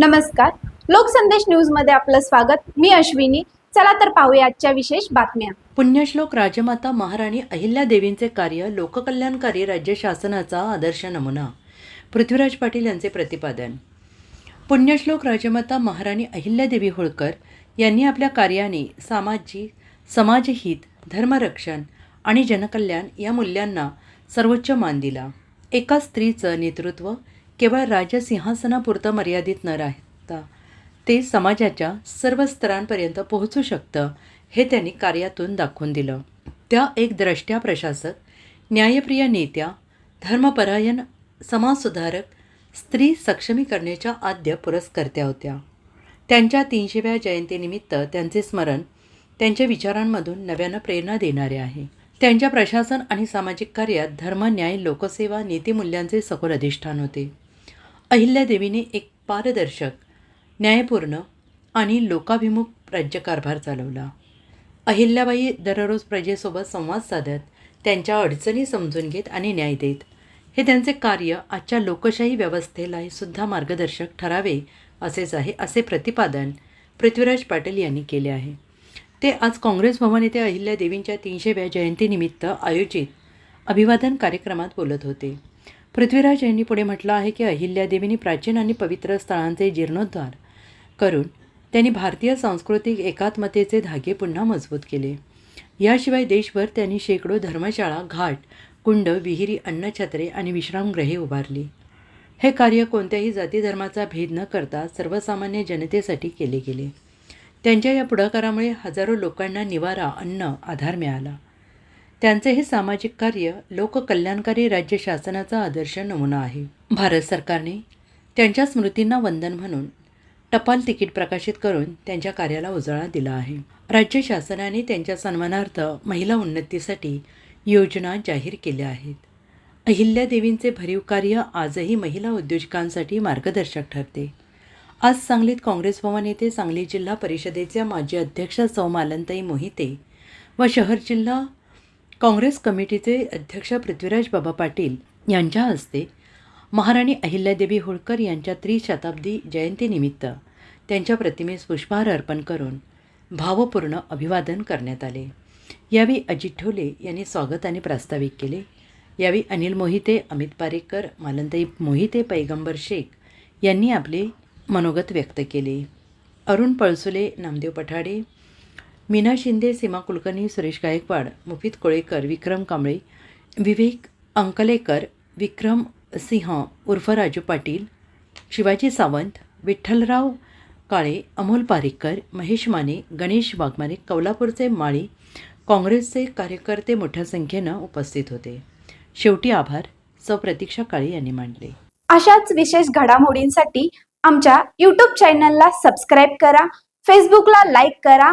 नमस्कार. लोकसंदेश न्यूजमध्ये आपलं स्वागत. मी अश्विनी. चला तर पाहूया आजच्या विशेष बातम्या. पुण्यश्लोक राजमाता महाराणी अहिल्या देवींचे कार्य लोककल्याणकारी राज्य शासनाचा आदर्श नमुना. पृथ्वीराज पाटील यांचे प्रतिपादन. पुण्यश्लोक राजमाता महाराणी अहिल्यादेवी होळकर यांनी आपल्या कार्याने सामाजिक समाजहित धर्मरक्षण आणि जनकल्याण या मूल्यांना सर्वोच्च मान दिला. एका स्त्रीचं नेतृत्व केवळ राजसिंहासनापुरतं मर्यादित न राहता ते समाजाच्या सर्व स्तरांपर्यंत पोहोचू शकतं हे त्यांनी कार्यातून दाखवून दिलं. त्या एक द्रष्ट्या प्रशासक न्यायप्रिय नेत्या धर्मपरायण समाजसुधारक स्त्री सक्षमीकरणाच्या आद्य पुरस्कर्त्या होत्या. त्यांच्या तीनशेव्या जयंतीनिमित्त त्यांचे स्मरण त्यांच्या विचारांमधून नव्यानं प्रेरणा देणारे आहे. त्यांच्या प्रशासन आणि सामाजिक कार्यात धर्म न्याय लोकसेवा नीतिमूल्यांचे सखोल अधिष्ठान होते. अहिल्यादेवीने एक पारदर्शक न्यायपूर्ण आणि लोकाभिमुख राज्यकारभार चालवला. अहिल्याबाई दररोज प्रजेसोबत संवाद साधत त्यांच्या अडचणी समजून घेत आणि न्याय देत. हे त्यांचे कार्य आजच्या लोकशाही व्यवस्थेलाही सुद्धा मार्गदर्शक ठरावे असेच आहे असे प्रतिपादन पृथ्वीराज पाटील यांनी केले आहे. ते आज काँग्रेस भवन येथे अहिल्यादेवींच्या तीनशेव्या जयंतीनिमित्त आयोजित अभिवादन कार्यक्रमात बोलत होते. पृथ्वीराज यांनी पुढे म्हटलं आहे की अहिल्यादेवींनी प्राचीन आणि पवित्र स्थळांचे जीर्णोद्धार करून त्यांनी भारतीय सांस्कृतिक एकात्मतेचे धागे पुन्हा मजबूत केले. याशिवाय देशभर त्यांनी शेकडो धर्मशाळा घाट कुंड विहिरी अन्नछत्रे आणि विश्रामगृहे उभारली. हे कार्य कोणत्याही जाती धर्माचा भेद न करता सर्वसामान्य जनतेसाठी केले गेले. त्यांच्या या पुढाकारामुळे हजारो लोकांना निवारा अन्न आधार मिळाला. त्यांचे हे सामाजिक कार्य लोककल्याणकारी राज्य शासनाचा आदर्श नमुना आहे. भारत सरकारने त्यांच्या स्मृतींना वंदन म्हणून टपाल तिकीट प्रकाशित करून त्यांच्या कार्याला उजाळा दिला आहे. राज्य शासनाने त्यांच्या सन्मानार्थ महिला उन्नतीसाठी योजना जाहीर केल्या आहेत. अहिल्यादेवींचे भरीव कार्य आजही महिला उद्योजकांसाठी मार्गदर्शक ठरते. आज सांगलीत काँग्रेस भवन येथे सांगली जिल्हा परिषदेच्या माजी अध्यक्ष सौ मालनताई मोहिते व शहर जिल्हा काँग्रेस कमिटीचे अध्यक्ष पृथ्वीराज बाबा पाटील यांच्या हस्ते महाराणी अहिल्यादेवी होळकर यांच्या त्रिशताब्दी जयंतीनिमित्त त्यांच्या प्रतिमेस पुष्पहार अर्पण करून भावपूर्ण अभिवादन करण्यात आले. यावेळी अजित ठोले यांनी स्वागत आणि प्रास्ताविक केले. यावेळी अनिल मोहिते अमित पारेकर मालंताई मोहिते पैगंबर शेख यांनी आपले मनोगत व्यक्त केले. अरुण पळसुले नामदेव पठाडे मीना शिंदे सीमा कुलकर्णी सुरेश गायकवाड मुफित कोळेकर विक्रम कांबळे विवेक अंकलेकर विक्रम सिंह उर्फ राजू पाटील शिवाजी सावंत विठ्ठलराव काळे अमोल पारिकर महेश माने गणेश वाघमारे कौलापूरचे माळी काँग्रेसचे कार्यकर्ते मोठ्या संख्येनं उपस्थित होते. शेवटी आभार. सौ प्रतीक्षा काळे यांनी मांडले. अशाच विशेष घडामोडींसाठी आमच्या यूट्यूब चॅनलला सबस्क्राईब करा फेसबुकला लाईक करा